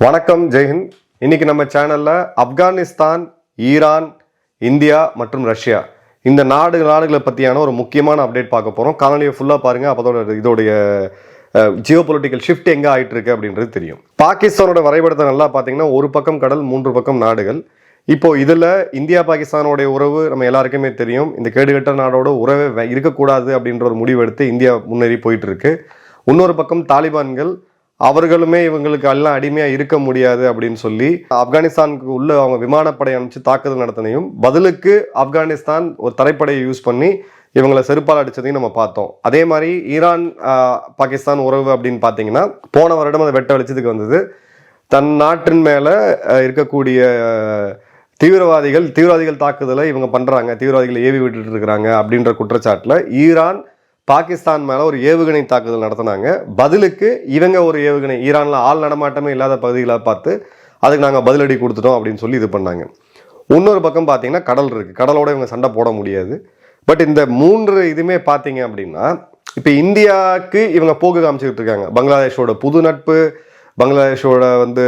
வணக்கம் ஜெய்ஹிந்த் இன்னைக்கு நம்ம சேனல்ல ஆப்கானிஸ்தான் ஈரான் இந்தியா மற்றும் ரஷ்யா இந்த நாடு நாடுகளை பற்றியான ஒரு முக்கியமான அப்டேட் பார்க்க போகிறோம் காலனியை ஃபுல்லாக பாருங்கள் அப்போதோட இதோடைய ஜியோ பொலிட்டிக்கல் ஷிஃப்ட் எங்கே ஆகிட்டு இருக்கு அப்படின்றது தெரியும். பாகிஸ்தானோட வரைபடத்தை நல்லா பார்த்தீங்கன்னா ஒரு பக்கம் கடல் மூன்று பக்கம் நாடுகள். இப்போ இதில் இந்தியா பாகிஸ்தானோடைய உறவு நம்ம எல்லாருக்குமே தெரியும். இந்த கேடுகட்ட நாடோட உறவே வே- இருக்கக்கூடாது அப்படின்ற ஒரு முடிவு எடுத்து இந்தியா முன்னேறி போயிட்டு இருக்கு இன்னொரு பக்கம் தாலிபான்கள் அவர்களுமே இவங்களுக்கு எல்லாம் அடிமையாக இருக்க முடியாது அப்படின்னு சொல்லி ஆப்கானிஸ்தானுக்கு உள்ள அவங்க விமானப்படை அனுப்பிச்சு தாக்குதல் நடத்தினையும் பதிலுக்கு ஆப்கானிஸ்தான் ஒரு தரைப்படையை யூஸ் பண்ணி இவங்களை செருப்பால் அடித்ததையும் நம்ம பார்த்தோம். அதே மாதிரி ஈரான் பாகிஸ்தான் உறவு அப்படின்னு பார்த்தீங்கன்னா போன வருடம் அதை வெட்ட வெளிச்சத்துக்கு வந்தது. தன் நாட்டின் மேலே இருக்கக்கூடிய தீவிரவாதிகள் தீவிரவாதிகள் தாக்குதலை இவங்க பண்ணுறாங்க தீவிரவாதிகளை ஏவி விட்டுட்டு இருக்கிறாங்க அப்படின்ற குற்றச்சாட்டில் ஈரான் பாகிஸ்தான் மேலே ஒரு ஏவுகணை தாக்குதல் நடத்தினாங்க. பதிலுக்கு இவங்க ஒரு ஏவுகணை. ஈரானில் ஆள் நடமாட்டமே இல்லாத பகுதிகளை பார்த்து அதுக்கு நாங்கள் பதிலடி கொடுத்துட்டோம் அப்படின்னு சொல்லி இது பண்ணாங்க. இன்னொரு பக்கம் பார்த்தீங்கன்னா கடல் இருக்குது கடலோட இவங்க சண்டை போட முடியாது. பட் இந்த மூன்று இதுவுமே பார்த்தீங்க அப்படின்னா இப்போ இந்தியாவுக்கு இவங்க போக்கு காமிச்சிக்கிட்டு இருக்காங்க. பங்களாதேஷோட புது நட்பு பங்களாதேஷோட வந்து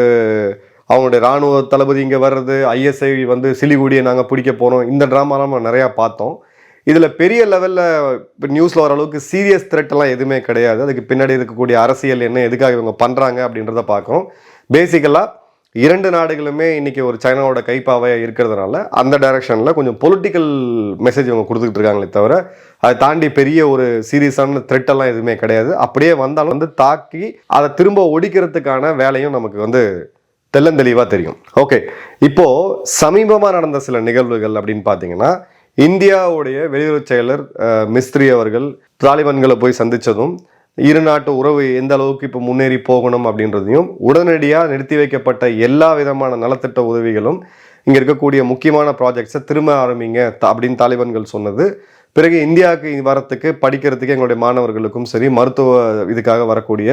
அவங்களுடைய ராணுவ தளபதி இங்கே வர்றது ஐஎஸ்ஐ வந்து சிலிகுடியை நாங்கள் பிடிக்க போகிறோம் இந்த ட்ராமாலாம் நம்ம நிறையா பார்த்தோம். இதில் பெரிய லெவலில் இப்போ நியூஸில் வர அளவுக்கு சீரியஸ் எல்லாம் எதுவுமே கிடையாது. அதுக்கு பின்னாடி இருக்கக்கூடிய அரசியல் என்ன எதுக்காக இவங்க பண்ணுறாங்க அப்படின்றத பார்க்குறோம். பேசிக்கலாக இரண்டு நாடுகளுமே இன்றைக்கி ஒரு சைனாவோட கைப்பாவே இருக்கிறதுனால அந்த டைரக்ஷனில் கொஞ்சம் பொலிட்டிக்கல் மெசேஜ் இவங்க கொடுத்துக்கிட்டு இருக்காங்களே தவிர அதை தாண்டி பெரிய ஒரு சீரியஸான த்ரெட் எல்லாம் எதுவுமே கிடையாது. அப்படியே வந்தாலும் வந்து தாக்கி அதை திரும்ப ஒடிக்கிறதுக்கான வேலையும் நமக்கு வந்து தெள்ளந்தெளிவாக தெரியும். ஓகே இப்போது சமீபமாக நடந்த சில நிகழ்வுகள் அப்படின்னு பார்த்தீங்கன்னா இந்தியாவுடைய வெளியுறவு செயலர் மிஸ்திரி மிஸ்த்ரி அவர்கள் தாலிபான்களை போய் சந்திச்சதும் இரு நாட்டு உறவு எந்த அளவுக்கு இப்போ முன்னேறி போகணும் அப்படின்றதையும் உடனடியாக நிறுத்தி வைக்கப்பட்ட எல்லா விதமான நலத்திட்ட உதவிகளும் இங்கே இருக்கக்கூடிய முக்கியமான ப்ராஜெக்ட்ஸை திரும்ப ஆரம்பிங்க அப்படின்னு தாலிபான்கள் சொன்னது. பிறகு இந்தியாவுக்கு வரத்துக்கு படிக்கிறதுக்கு எங்களுடைய மாணவர்களுக்கும் சரி மருத்துவ இதுக்காக வரக்கூடிய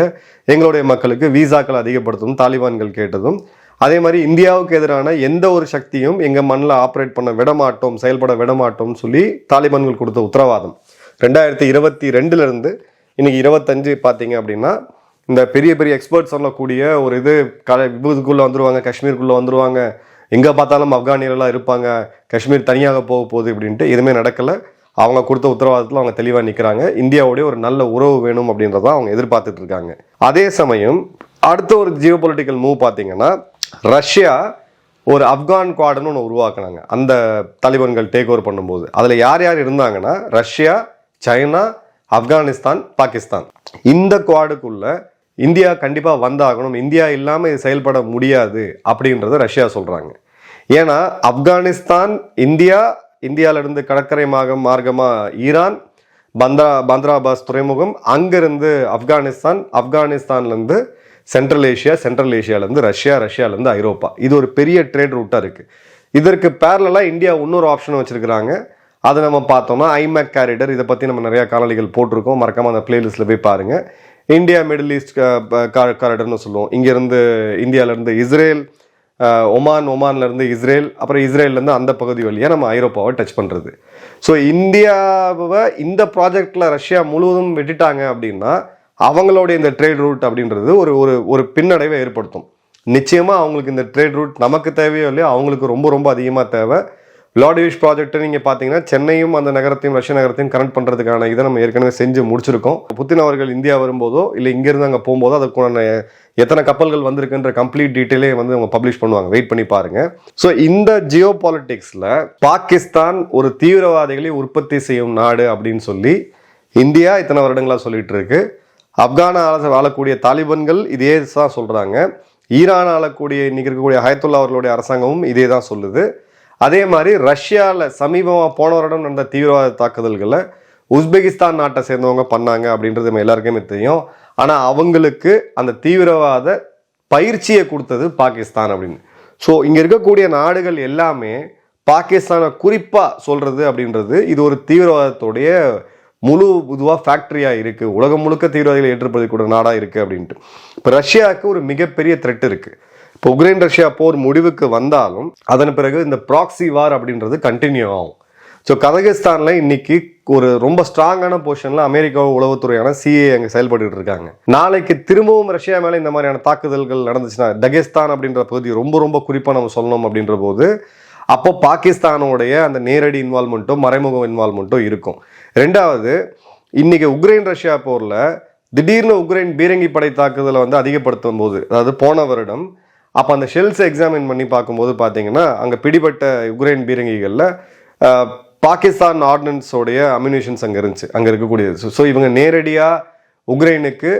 எங்களுடைய மக்களுக்கு விசாக்கள் அதிகப்படுத்தணும் தாலிபான்கள் கேட்டதும் அதே மாதிரி இந்தியாவுக்கு எதிரான எந்த ஒரு சக்தியும் எங்கள் மண்ணில் ஆப்ரேட் பண்ண விடமாட்டோம் செயல்பட விடமாட்டோம்னு சொல்லி தாலிபான்கள் கொடுத்த உத்தரவாதம். ரெண்டாயிரத்தி இருபத்தி ரெண்டுலேருந்து இன்றைக்கி இன்னைக்கு இருபத்தஞ்சு பார்த்தீங்க அப்படின்னா இந்த பெரிய பெரிய எக்ஸ்பர்ட்ஸ் சொல்லக்கூடிய ஒரு இது க விபத்துக்குள்ளே வந்துருவாங்க காஷ்மீருக்குள்ளே வந்துருவாங்க எங்கே பார்த்தாலும் ஆப்கானியர்களாக இருப்பாங்க காஷ்மீர் தனியாக போக போகுது அப்படின்ட்டு எதுவுமே நடக்கல. அவங்க கொடுத்த உத்தரவாதத்தில் அவங்க தெளிவாக நிற்கிறாங்க இந்தியாவுடைய ஒரு நல்ல உறவு வேணும் அப்படின்றத அவங்க எதிர்பார்த்துட்டு இருக்காங்க. அதே சமயம் அடுத்த ஒரு ஜியோ பொலிட்டிக்கல் மூவ் பார்த்தீங்கன்னா ரஷ்யா ஒரு ஆப்கான் குவாடுன்னு ஒன்று உருவாக்குனாங்க. அந்த தலிபான்கள் டேக் ஓவர் பண்ணும்போது. அதில் யார் யார் இருந்தாங்கன்னா ரஷ்யா சைனா ஆப்கானிஸ்தான் பாகிஸ்தான். இந்த குவாடுக்குள்ளே இந்தியா கண்டிப்பாக வந்தாகணும். இந்தியா இல்லாமல் இது செயல்பட முடியாது அப்படின்றத ரஷ்யா சொல்கிறாங்க ஏன்னா ஆப்கானிஸ்தான் இந்தியா இந்தியாவிலிருந்து கடற்கரை மார்க்கம் மார்க்கமாக ஈரான் பந்த்ரா பந்த்ராபாஸ் துறைமுகம் அங்கிருந்து ஆப்கானிஸ்தான் ஆப்கானிஸ்தான்லேருந்து சென்ட்ரல் ஏஷியா சென்ட்ரல் ஏஷியாலேருந்து ரஷ்யா ரஷ்யாவிலேருந்து ஐரோப்பா. இது ஒரு பெரிய ட்ரேட் ரூட்டாக இருக்குது இதற்கு பேரலாக இந்தியா இன்னொரு ஆப்ஷன் வச்சுருக்கிறாங்க. அதை நம்ம பார்த்தோம்னா ஐமேக் கேரிடர் இதை பற்றி நம்ம நிறையா காணொலிகள் போட்டிருக்கோம். மறக்காமல் அந்த பிளேலிஸ்ட்டில் போய் பாருங்கள் இந்தியா மிடில் ஈஸ்ட் காரிடர்னு சொல்லுவோம். இங்கேருந்து இந்தியாவிலேருந்து இஸ்ரேல் ஒமான் ஒமான்லேருந்து இஸ்ரேல் அப்புறம் இஸ்ரேல்லேருந்து அந்த பகுதி வழியாக நம்ம ஐரோப்பாவை டச் பண்ணுறது ஸோ இந்தியாவை இந்த ப்ராஜெக்டில் ரஷ்யா முழுவதும் விட்டுட்டாங்க அப்படின்னா அவங்களுடைய இந்த ட்ரேட் ரூட் அப்படின்றது ஒரு ஒரு ஒரு பின்னடைவை ஏற்படுத்தும். நிச்சயமாக அவங்களுக்கு இந்த ட்ரேட் ரூட் நமக்கு தேவையோ இல்லையோ அவங்களுக்கு ரொம்ப ரொம்ப அதிகமாக தேவை. லாடிவிஷ் ப்ராஜெக்ட்டை நீங்கள் பார்த்தீங்கன்னா சென்னையும் அந்த நகரத்தையும் ரஷ்ய நகரத்தையும் கனெக்ட் பண்ணுறதுக்கான இதை நம்ம ஏற்கனவே செஞ்சு முடிச்சிருக்கோம். புத்தின் அவர்கள் இந்தியா வரும்போதோ இல்லை இங்கேருந்து அங்கே போகும்போதோ அதுக்கான எத்தனை கப்பல்கள் வந்திருக்குன்ற கம்ப்ளீட் டீட்டெயிலே வந்து அவங்க பப்ளிஷ் பண்ணுவாங்க. வெயிட் பண்ணி பாருங்க. ஸோ இந்த ஜியோ பாலிட்டிக்ஸில் பாகிஸ்தான் ஒரு தீவிரவாதிகளை உற்பத்தி செய்யும் நாடு அப்படின்னு சொல்லி இந்தியா இத்தனை வருடங்களாக சொல்லிட்டு இருக்கு. ஆப்கான ஆள- ஆளக்கூடிய தாலிபன்கள் இதே தான் சொல்கிறாங்க ஈரான் ஆளக்கூடிய இன்றைக்கி இருக்கக்கூடிய ஹயத்துல்லா அவர்களுடைய அரசாங்கமும் இதே தான் சொல்லுது. அதே மாதிரி ரஷ்யாவில் சமீபமாக போன வருடம் நடந்த தீவிரவாத தாக்குதல்களை உஸ்பெகிஸ்தான் நாட்டை சேர்ந்தவங்க பண்ணாங்க அப்படின்றது நம்ம எல்லாருக்குமே தெரியும். ஆனால் அவங்களுக்கு அந்த தீவிரவாத பயிற்சியை கொடுத்தது பாகிஸ்தான் அப்படின்னு. ஸோ இங்கே இருக்கக்கூடிய நாடுகள் எல்லாமே பாகிஸ்தானை குறிப்பாக சொல்கிறது அப்படின்றது இது ஒரு தீவிரவாதத்துடைய முழு இதுவாக ஃபேக்டரியாக இருக்குது உலகம் முழுக்க தீவிரவாதிகளை ஏற்றுப்படுத்தக்கூடிய நாடாக இருக்குது அப்படின்ட்டு. இப்போ ரஷ்யாவுக்கு ஒரு மிகப்பெரிய த்ரெட் இருக்குது இப்போ உக்ரைன் ரஷ்யா போர் முடிவுக்கு வந்தாலும் அதன் பிறகு இந்த ப்ராக்சி வார் அப்படின்றது கண்டினியூ ஆகும். ஸோ கதகிஸ்தானில் இன்னைக்கு ஒரு ரொம்ப ஸ்ட்ராங்கான போர்ஷனில் அமெரிக்கா உளவுத்துறையான சிஏ அங்கே செயல்பட்டு இருக்காங்க. நாளைக்கு திரும்பவும் ரஷ்யா மேலே இந்த மாதிரியான தாக்குதல்கள் நடந்துச்சுன்னா தகேஸ்தான் அப்படின்ற பகுதி ரொம்ப ரொம்ப குறிப்பாக நம்ம சொல்லணும் அப்படின்ற போது அப்போ பாகிஸ்தானோடைய அந்த நேரடி இன்வால்மெண்ட்டும் மறைமுக இன்வால்மெண்ட்டோ இருக்கும். ரெண்டாவது இன்றைக்கி உக்ரைன் ரஷ்யா போரில் திடீர்னு உக்ரைன் பீரங்கி படை தாக்குதலை வந்து அதிகப்படுத்தும் போது அதாவது போன வருடம் அப்போ அந்த ஷெல்ஸ் எக்ஸாமின் பண்ணி பார்க்கும்போது பார்த்தீங்கன்னா அங்கே பிடிபட்ட உக்ரைன் பீரங்கிகளில் பாகிஸ்தான் ஆர்டினன்ஸோடைய அம்யூனிஷன்ஸ் அங்கே இருந்துச்சு அங்கே இருக்கக்கூடியது. ஸோ இவங்க நேரடியாக உக்ரைனுக்கு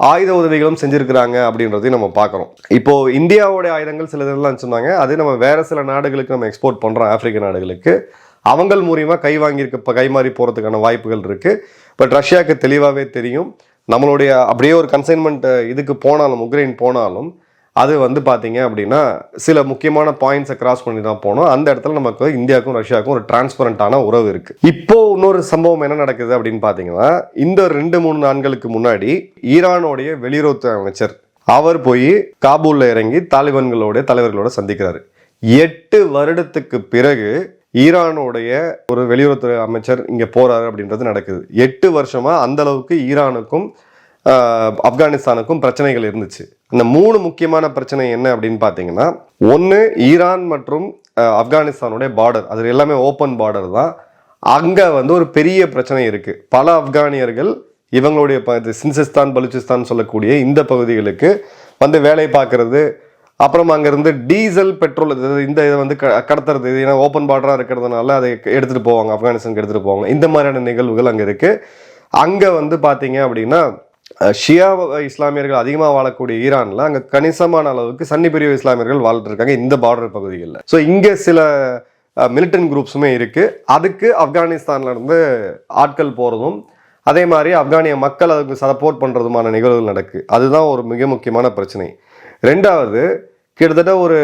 ஆயுத உதவிகளும் செஞ்சுருக்கிறாங்க அப்படின்றதையும் நம்ம பார்க்குறோம். இப்போ இந்தியாவோடைய ஆயுதங்கள் சில இதெல்லாம் சொன்னாங்க அதே நம்ம வேறு சில நாடுகளுக்கு நம்ம எக்ஸ்போர்ட் பண்ணுறோம் ஆப்பிரிக்க நாடுகளுக்கு. அவங்கள் மூலியமா கை வாங்கியிருக்க இப்போ கைமாறி போகிறதுக்கான வாய்ப்புகள் இருக்கு. பட் ரஷ்யாவுக்கு தெளிவாகவே தெரியும். நம்மளுடைய அப்படியே ஒரு கன்சைன்மெண்ட் இதுக்கு போனாலும் உக்ரைன் போனாலும் அது வந்து பார்த்தீங்க அப்படின்னா சில முக்கியமான பாயிண்ட்ஸை கிராஸ் பண்ணி தான் போனோம். அந்த இடத்துல நமக்கு இந்தியாவுக்கும் ரஷ்யாவுக்கும் ஒரு டிரான்ஸ்பரண்டான உறவு இருக்கு. இப்போ இன்னொரு சம்பவம் என்ன நடக்குது அப்படின்னு பார்த்தீங்கன்னா இந்த ரெண்டு மூணு நாட்களுக்கு முன்னாடி ஈரானுடைய வெளியுறவுத்துறை அமைச்சர் அவர் போய் காபூலில் இறங்கி தாலிபான்களோட தலைவர்களோட சந்திக்கிறாரு. எட்டு வருடத்துக்கு பிறகு ஈரானுடைய ஒரு வெளியுறவுத்துறை அமைச்சர் இங்கே போகிறாரு அப்படின்றது நடக்குது. எட்டு வருஷமாக அந்த அளவுக்கு ஈரானுக்கும் ஆப்கானிஸ்தானுக்கும் பிரச்சனைகள் இருந்துச்சு. அந்த மூணு முக்கியமான பிரச்சனை என்ன அப்படின்னு பார்த்தீங்கன்னா ஒன்று ஈரான் மற்றும் ஆப்கானிஸ்தானுடைய பார்டர் அது எல்லாமே ஓப்பன் பார்டர் தான். அங்கே வந்து ஒரு பெரிய பிரச்சனை இருக்குது பல ஆப்கானியர்கள் இவங்களுடைய ப- இது சின்சிஸ்தான் பலுச்சிஸ்தான் சொல்லக்கூடிய இந்த பகுதிகளுக்கு வந்து வேலை பார்க்கறது அப்புறம் அங்கேருந்து டீசல் பெட்ரோல் இந்த இதை வந்து க- கடத்துறது இது ஏன்னா ஓப்பன் பார்டராக இருக்கிறதுனால அதை எடுத்துகிட்டு போவாங்க ஆப்கானிஸ்தானுக்கு எடுத்துகிட்டு போவாங்க. இந்த மாதிரியான நிகழ்வுகள் அங்கே இருக்குது அங்கே வந்து பார்த்தீங்க அப்படின்னா ஷியா இஸ்லாமியர்கள் அதிகமாக வாழக்கூடிய ஈரானில் அங்கே கணிசமான அளவுக்கு சன்னி பிரிவு இஸ்லாமியர்கள் வாழ்ந்துட்டு இருக்காங்க இந்த பார்டர் பகுதிகளில். ஸோ இங்கே சில மிலிட்டன் குரூப்ஸுமே இருக்குது அதுக்கு ஆப்கானிஸ்தான்லேருந்து ஆட்கள் போகிறதும் அதே மாதிரி ஆப்கானிய மக்கள் அதுக்கு சப்போர்ட் பண்ணுறதுமான நிகழ்வுகள் நடக்கு. அதுதான் ஒரு மிக முக்கியமான பிரச்சனை. ரெண்டாவது கிட்டத்தட்ட ஒரு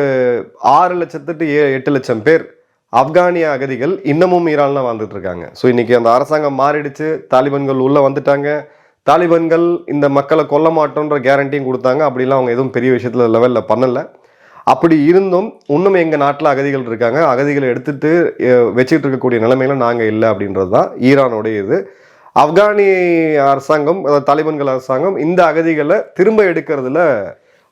ஆறு லட்சத்துட்டு ஏ எட்டு லட்சம் பேர் ஆப்கானிய அகதிகள் இன்னமும் ஈரானில் வாழ்ந்துட்டு இருக்காங்க. ஸோ இன்னைக்கு அந்த அரசாங்கம் மாறிடுச்சு. தாலிபான்கள் உள்ளே வந்துட்டாங்க. தாலிபான்கள் இந்த மக்களை கொல்ல மாட்டோன்ற கேரண்டியும் கொடுத்தாங்க. அப்படிலாம் அவங்க எதுவும் பெரிய விஷயத்தில் லெவலில் பண்ணலை. அப்படி இருந்தும் இன்னும் எங்கள் நாட்டில் அகதிகள் இருக்காங்க. அகதிகளை எடுத்துட்டு அஹ், வச்சுட்டு இருக்கக்கூடிய நிலைமையில நாங்கள் இல்லை அப்படின்றது தான் ஈரானுடைய இது. ஆப்கானி அரசாங்கம் தாலிபான்கள் அரசாங்கம் இந்த அகதிகளை திரும்ப எடுக்கிறதுல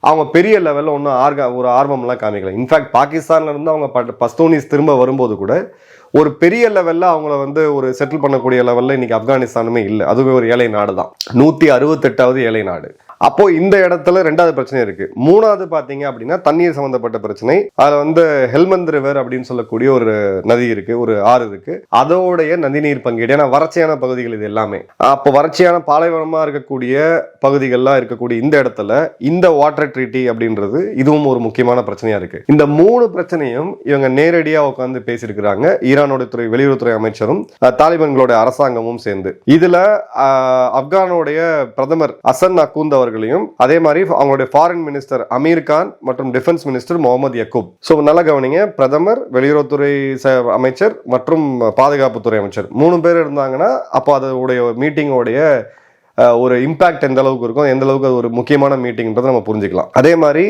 அவங்க பெரிய லெவலில் ஒன்றும் ஆர்க ஒரு ஆர்வம்லாம் காமிக்கல. இன்ஃபேக்ட் பாகிஸ்தான்ல இருந்து அவங்க பட்- பஸ்தூனிஸ் திரும்ப வரும்போது கூட ஒரு பெரிய லெவலில் அவங்கள வந்து ஒரு செட்டில் பண்ணக்கூடிய லெவலில் இன்னைக்கு ஆப்கானிஸ்தானுமே இல்லை. அதுவே ஒரு ஏழை நாடு தான் நூற்றி அறுபத்தெட்டாவது ஏழை நாடு. அப்போ இந்த இடத்துல ரெண்டாவது பிரச்சனை இருக்கு. மூணாவது பாத்தீங்க அப்படின்னா தண்ணீர் சம்பந்தப்பட்ட பிரச்சனை. அதுல வந்து ஹெல்மந்த் ரிவர் அப்படின்னு சொல்லக்கூடிய ஒரு நதி இருக்கு ஒரு ஆறு இருக்கு. அதோடைய நதிநீர் பங்கீடு ஏன்னா வறட்சியான பகுதிகள் இது எல்லாமே. அப்போ வறட்சியான பாலைவனமா இருக்கக்கூடிய பகுதிகள்லாம் இருக்கக்கூடிய இந்த இடத்துல இந்த வாட்டர் ட்ரீட்டி அப்படின்றது இதுவும் ஒரு முக்கியமான பிரச்சனையா இருக்கு. இந்த மூணு பிரச்சனையும் இவங்க நேரடியா உட்காந்து பேசியிருக்கிறாங்க. ஈரானோட துறை வெளியுறவுத்துறை அமைச்சரும் தாலிபான்களோட அரசாங்கமும் சேர்ந்து. இதுல ஆப்கானோடைய பிரதமர் அசன் அக்கூந்த் அவர்களையும் அதே மாதிரி அவங்களுடைய ஃபாரின் மினிஸ்டர் அமீர் கான் மற்றும் defence minister Mohammad Yaqoob. So நல்லா கவனிங்க. பிரதமர் வெளியுறவுத்துறை அமைச்சர் மற்றும் பாதுகாப்புத்துறை அமைச்சர். மூணு பேர் இருந்தாங்கன்னா அப்போ அதோடைய மீட்டிங்கோடைய ஒரு இம்பாக்ட் எந்த அளவுக்கு இருக்கும் எந்த அளவுக்கு அது ஒரு முக்கியமான மீட்டிங்ன்றதை நம்ம புரிஞ்சுக்கலாம். அதே மாதிரி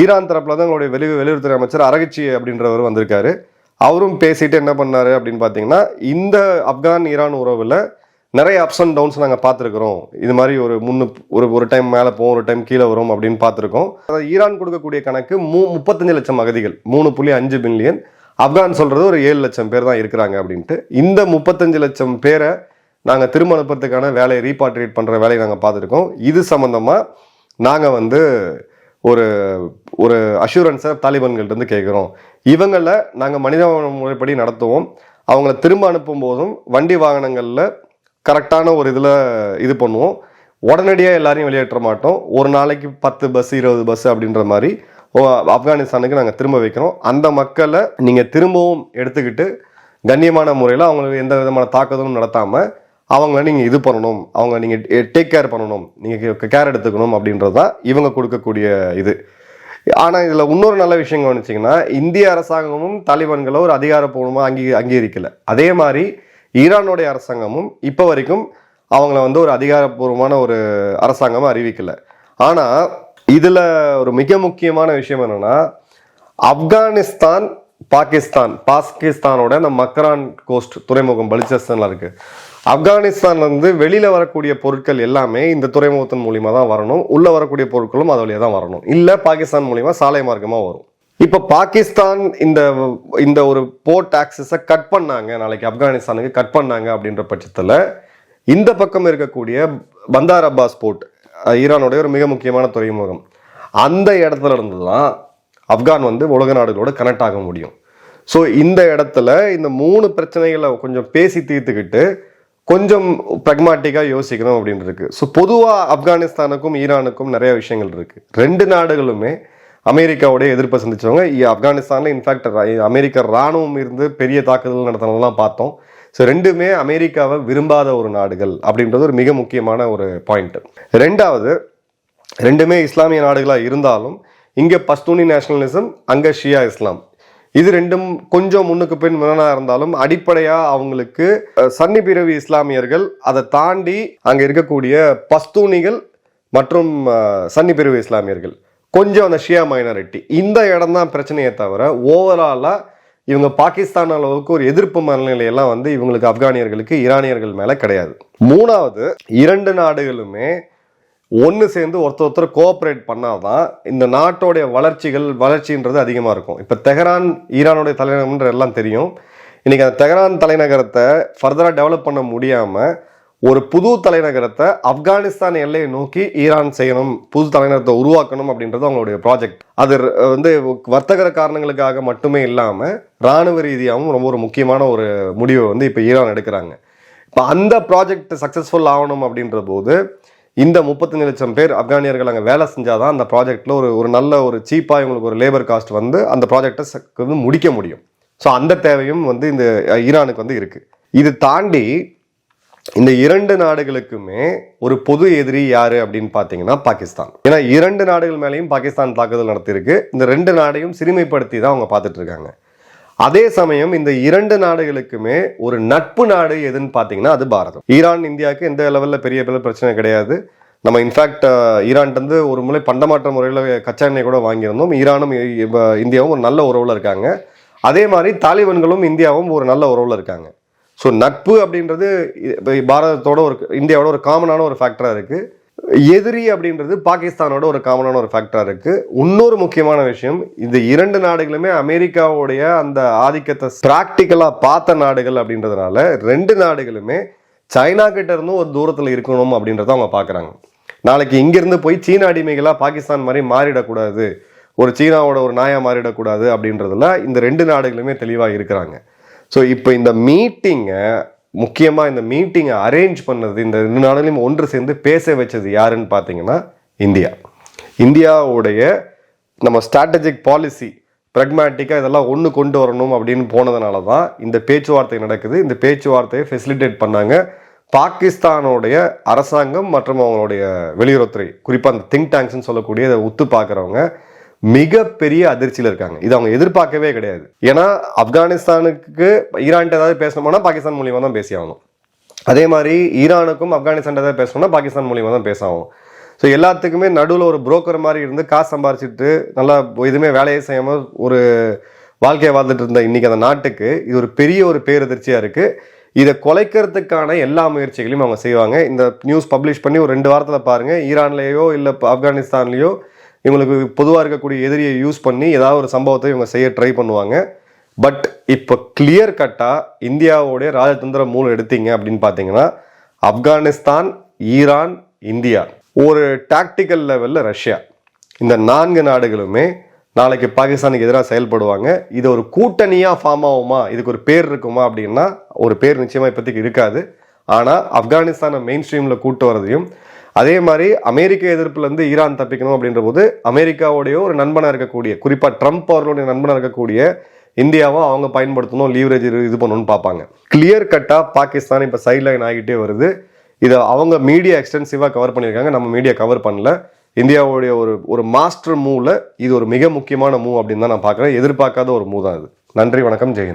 ஈரான் தரப்புல தான் அவங்களுடைய வெளி வெளியுறவுத்துறை அமைச்சர் அரகச்சி அப்படின்றவர் வந்திருக்காரு. அவரும் பேசிட்டு என்ன பண்ணாரு அப்படின்னு பார்த்தீங்கன்னா இந்த ஆப்கான் ஈரான் உறவுல நிறைய அப்ஸ் அண்ட் டவுன்ஸ் நாங்கள் பார்த்துருக்குறோம். இது மாதிரி ஒரு முன்னு ஒரு ஒரு டைம் மேலே போகும் ஒரு டைம் கீழே வரும் அப்படின்னு பார்த்துருக்கோம். அதாவது ஈரான் கொடுக்கக்கூடிய கணக்கு மூ முப்பத்தஞ்சு லட்சம் அகதிகள் மூணு புள்ளி அஞ்சு பில்லியன் ஆப்கான் சொல்கிறது ஒரு ஏழு லட்சம் பேர் தான் இருக்கிறாங்க அப்படின்ட்டு. இந்த முப்பத்தஞ்சு லட்சம் பேரை நாங்கள் திரும்ப அனுப்புறதுக்கான வேலையை ரீபாட்ரியேட் பண்ணுற வேலையை நாங்கள் பார்த்துருக்கோம். இது சம்மந்தமாக நாங்கள் வந்து ஒரு ஒரு அஷூரன்ஸை தாலிபான்கள்ட்ட இருந்து கேட்குறோம். இவங்களை நாங்கள் மனித முறைப்படி நடத்துவோம். அவங்கள திரும்ப அனுப்பும் போதும் வண்டி வாகனங்களில் கரெக்டான ஒரு இதில் இது பண்ணுவோம். உடனடியாக எல்லாரையும் வெளியேற்ற மாட்டோம். ஒரு நாளைக்கு பத்து பஸ் இருபது பஸ் அப்படின்ற மாதிரி ஓ, ஆப்கானிஸ்தானுக்கு நாங்கள் திரும்ப வைக்கிறோம். அந்த மக்களை நீங்கள் திரும்பவும் எடுத்துக்கிட்டு கண்ணியமான முறையில் அவங்களுக்கு எந்த விதமான தாக்குதலும் நடத்தாமல் அவங்கள நீங்கள் இது பண்ணணும். அவங்க நீங்கள் டேக் கேர் பண்ணணும். நீங்கள் கேர் எடுத்துக்கணும் அப்படின்றது தான் இவங்க கொடுக்கக்கூடிய இது. ஆனால் இதில் இன்னொரு நல்ல விஷயம் கவனிச்சிங்கன்னா இந்திய அரசாங்கமும் தாலிபான்களை ஒரு அதிகாரப்பூர்வமாக அங்கீ அங்கீகரிக்கலை. அதே மாதிரி ஈரானுடைய அரசாங்கமும் இப்போ வரைக்கும் அவங்கள வந்து ஒரு அதிகாரப்பூர்வமான ஒரு அரசாங்கமாக அறிவிக்கலை. ஆனால் இதில் ஒரு மிக முக்கியமான விஷயம் என்னென்னா ஆப்கானிஸ்தான் பாகிஸ்தான் பாகிஸ்தானோட அந்த மக்ரான் கோஸ்ட் துறைமுகம் பலுச்சிஸ்தான்ல இருக்கு. ஆப்கானிஸ்தான்லேருந்து வெளியில் வரக்கூடிய பொருட்கள் எல்லாமே இந்த துறைமுகத்தின் மூலிமா தான் வரணும். உள்ளே வரக்கூடிய பொருட்களும் அது வழியாக தான் வரணும். இல்லை பாகிஸ்தான் மூலிமா சாலை மார்க்கமாக வரும். இப்போ பாகிஸ்தான் இந்த இந்த ஒரு போர்ட் ஆக்சஸை கட் பண்ணாங்க. நாளைக்கு ஆப்கானிஸ்தானுக்கு கட் பண்ணாங்க அப்படின்ற பட்சத்தில் இந்த பக்கம் இருக்கக்கூடிய பந்தார் அப்பாஸ் போர்ட் ஈரானுடைய ஒரு மிக முக்கியமான துறைமுகம். அந்த இடத்துல இருந்து தான் ஆப்கான் வந்து உலக நாடுகளோட கனெக்ட் ஆக முடியும். ஸோ இந்த இடத்துல இந்த மூணு பிரச்சனைகளை கொஞ்சம் பேசி தீர்த்துக்கிட்டு கொஞ்சம் ப்ரக்மாட்டிக்காக யோசிக்கணும் அப்படின்னு இருக்கு. ஸோ பொதுவாக ஆப்கானிஸ்தானுக்கும் ஈரானுக்கும் நிறைய விஷயங்கள் இருக்குது ரெண்டு நாடுகளுமே அமெரிக்காவுடைய எதிர்ப்பை சந்திச்சவங்க ஆப்கானிஸ்தானில் இன்ஃபேக்ட் அமெரிக்க ராணுவம் இருந்து பெரிய தாக்குதல் நடத்தினதெல்லாம் பார்த்தோம். ஸோ ரெண்டுமே அமெரிக்காவை விரும்பாத ஒரு நாடுகள் அப்படின்றது ஒரு மிக முக்கியமான ஒரு பாயிண்ட் ரெண்டாவது ரெண்டுமே இஸ்லாமிய நாடுகளாக இருந்தாலும் இங்கே பஸ்தூனி நேஷனலிசம் அங்கே ஷியா இஸ்லாம். இது ரெண்டும் கொஞ்சம் முன்னுக்கு பின் முரணா இருந்தாலும் அடிப்படையாக அவங்களுக்கு சன்னி பிறவி இஸ்லாமியர்கள் அதை தாண்டி அங்கே இருக்கக்கூடிய பஸ்தூனிகள் மற்றும் சன்னி பிறவி இஸ்லாமியர்கள். கொஞ்சம் அந்த ஷியா மைனாரிட்டி. இந்த இடம் தான் பிரச்சனையே தவிர ஓவராலாக இவங்க பாகிஸ்தான் அளவுக்கு ஒரு எதிர்ப்பு மனநிலையெல்லாம் வந்து இவங்களுக்கு ஆப்கானியர்களுக்கு ஈரானியர்கள் மேலே கிடையாது. மூணாவது இரண்டு நாடுகளுமே ஒன்று சேர்ந்து ஒருத்தர் ஒருத்தர் கோஆப்ரேட் பண்ணாதான் இந்த நாட்டோடைய வளர்ச்சிகள் வளர்ச்சின்றது அதிகமாக இருக்கும். இப்போ தெஹரான் ஈரானுடைய தலைநகர்ன்ற எல்லாம் தெரியும். இன்றைக்கி அந்த தெஹரான் தலைநகரத்தை ஃபர்தராக டெவலப் பண்ண முடியாமல் ஒரு புது தலைநகரத்தை ஆப்கானிஸ்தான் எல்லையை நோக்கி ஈரான் செய்யணும் புது தலைநகரத்தை உருவாக்கணும் அப்படின்றது அவங்களுடைய ப்ராஜெக்ட் அது வந்து வர்த்தக காரணங்களுக்காக மட்டுமே இல்லாமல் ராணுவ ரீதியாகவும் ரொம்ப ஒரு முக்கியமான ஒரு முடிவை வந்து இப்போ ஈரான் எடுக்கிறாங்க. இப்போ அந்த ப்ராஜெக்ட் சக்ஸஸ்ஃபுல் ஆகணும் அப்படின்ற போது இந்த முப்பத்தஞ்சு லட்சம் பேர் ஆப்கானியர்கள் அங்கே வேலை செஞ்சால் தான் அந்த ப்ராஜெக்டில் ஒரு ஒரு நல்ல ஒரு சீப்பாக இவங்களுக்கு ஒரு லேபர் காஸ்ட் வந்து அந்த ப்ராஜெக்டை வந்து முடிக்க முடியும். ஸோ அந்த தேவையும் வந்து இந்த ஈரானுக்கு வந்து இருக்குது இது தாண்டி இந்த இரண்டு நாடுகளுக்குமே ஒரு பொது எதிரி யாரு அப்படின்னு பார்த்தீங்கன்னா பாகிஸ்தான். ஏன்னா இரண்டு நாடுகள் மேலேயும் பாகிஸ்தான் தாக்குதல் நடத்தியிருக்கு. இந்த ரெண்டு நாடையும் சிறுமைப்படுத்தி தான் அவங்க பார்த்துட்டு இருக்காங்க. அதே சமயம் இந்த இரண்டு நாடுகளுக்குமே ஒரு நட்பு நாடு எதுன்னு பார்த்தீங்கன்னா அது பாரதம். ஈரான் இந்தியாவுக்கு எந்த லெவலில் பெரிய பெரிய பிரச்சனை கிடையாது. நம்ம இன்ஃபேக்ட் ஈரான்ட்டு ஒரு முறை பண்டமாற்ற முறையில் கச்சா எண்ணெய் கூட வாங்கியிருந்தோம். ஈரானும் இந்தியாவும் ஒரு நல்ல உறவில் இருக்காங்க. அதே மாதிரி தாலிபான்களும் இந்தியாவும் ஒரு நல்ல உறவில் இருக்காங்க. ஸோ நட்பு அப்படின்றது பாரதத்தோட ஒரு இந்தியாவோட ஒரு காமனான ஒரு ஃபேக்டராக இருக்குது எதிரி அப்படின்றது பாகிஸ்தானோட ஒரு காமனான ஒரு ஃபேக்டராக இருக்குது இன்னொரு முக்கியமான விஷயம் இந்த இரண்டு நாடுகளுமே அமெரிக்காவுடைய அந்த ஆதிக்கத்தை ப்ராக்டிக்கலாக பார்த்த நாடுகள் அப்படின்றதுனால ரெண்டு நாடுகளுமே சைனா கிட்ட இருந்தும் ஒரு தூரத்தில் இருக்கணும் அப்படின்றத அவங்க பார்க்குறாங்க நாளைக்கு இங்கிருந்து போய் சீன அடிமைகளாக பாகிஸ்தான் மாதிரி மாறிடக்கூடாது. ஒரு சீனாவோட ஒரு நாயாக மாறிடக்கூடாது அப்படின்றதுல இந்த ரெண்டு நாடுகளுமே தெளிவாக இருக்கிறாங்க. ஸோ இப்போ இந்த மீட்டிங்கை முக்கியமாக இந்த மீட்டிங்கை அரேஞ்ச் பண்ணது இந்த ரெண்டு நாடுகளையும் ஒன்று சேர்ந்து பேச வச்சது யாருன்னு பார்த்தீங்கன்னா இந்தியா. இந்தியாவுடைய நம்ம ஸ்ட்ராட்டஜிக் பாலிசி ப்ரக்மேட்டிக்காக இதெல்லாம் ஒன்று கொண்டு வரணும் அப்படின்னு போனதுனால தான் இந்த பேச்சுவார்த்தை நடக்குது. இந்த பேச்சுவார்த்தையை ஃபெசிலிட்டேட் பண்ணாங்க. பாகிஸ்தானுடைய அரசாங்கம் மற்றும் அவங்களுடைய வெளியுறவுத்துறை குறிப்பாக அந்த திங்க் டேங்க்ஸ்னு சொல்லக்கூடிய இதை உத்து பார்க்குறவங்க மிகப்பெரிய அதிர்ச்சியில் இருக்காங்க. இது அவங்க எதிர்பார்க்கவே கிடையாது. ஏன்னா ஆப்கானிஸ்தானுக்கு ஈரான்ட்ட ஏதாவது பேசணும்னா பாகிஸ்தான் மூலியமாக தான் பேசி ஆகணும். அதே மாதிரி ஈரானுக்கும் ஆப்கானிஸ்தான் ஏதாவது பேசணும்னா பாகிஸ்தான் மூலியமாக தான் பேச ஆகும் ஸோ எல்லாத்துக்குமே நடுவில் ஒரு புரோக்கர் மாதிரி இருந்து காசு சம்பாரிச்சிட்டு நல்லா எதுவுமே வேலையே செய்யாமல் ஒரு வாழ்க்கையை வாழ்ந்துட்டு இருந்த இன்றைக்கி அந்த நாட்டுக்கு இது ஒரு பெரிய ஒரு பேரதிர்ச்சியாக இருக்குது இதை குலைக்கிறதுக்கான எல்லா முயற்சிகளையும் அவங்க செய்வாங்க. இந்த நியூஸ் பப்ளிஷ் பண்ணி ஒரு ரெண்டு வாரத்தில் பாருங்கள் ஈரான்லேயோ இல்லை ஆப்கானிஸ்தான்லேயோ இவங்களுக்கு பொதுவாக இருக்கக்கூடிய எதிரியை யூஸ் பண்ணி ஏதாவது ஒரு சம்பவத்தை இவங்க செய்ய ட்ரை பண்ணுவாங்க. பட் இப்போ கிளியர் கட்டாக இந்தியாவோடைய ராஜதந்திர மூலம் எடுத்தீங்க அப்படின்னு பார்த்தீங்கன்னா ஆப்கானிஸ்தான் ஈரான் இந்தியா. ஒரு டாக்டிக்கல் லெவலில் ரஷ்யா. இந்த நான்கு நாடுகளுமே நாளைக்கு பாகிஸ்தானுக்கு எதிராக செயல்படுவாங்க. இது ஒரு கூட்டணியாக ஃபார்ம் ஆகுமா? இதுக்கு ஒரு பேர் இருக்குமா அப்படின்னா ஒரு பேர் நிச்சயமாக இப்போதைக்கு இருக்காது. ஆனால் ஆப்கானிஸ்தானை மெயின் ஸ்ட்ரீமில் கூட்டு வரதையும் அதே மாதிரி அமெரிக்க எதிர்ப்புலேருந்து ஈரான் தப்பிக்கணும் அப்படின்ற போது அமெரிக்காவுடைய ஒரு நண்பனாக இருக்கக்கூடிய குறிப்பாக ட்ரம்ப் அவர்களுடைய நண்பனாக இருக்கக்கூடிய இந்தியாவை அவங்க பயன்படுத்தணும் லீவரேஜ் இது பண்ணணும்னு பார்ப்பாங்க. கிளியர் கட்டாக பாகிஸ்தான் இப்போ சைட் லைன் ஆகிட்டே வருது. இதை அவங்க மீடியா எக்ஸ்டென்சிவாக கவர் பண்ணியிருக்காங்க. நம்ம மீடியா கவர் பண்ணல. இந்தியாவுடைய ஒரு ஒரு மாஸ்டர் மூவில் இது ஒரு மிக முக்கியமான மூவ் அப்படின்னு தான் நான் பார்க்குறேன். எதிர்பார்க்காத ஒரு மூவ் தான் இது. நன்றி வணக்கம் ஜெயந்த்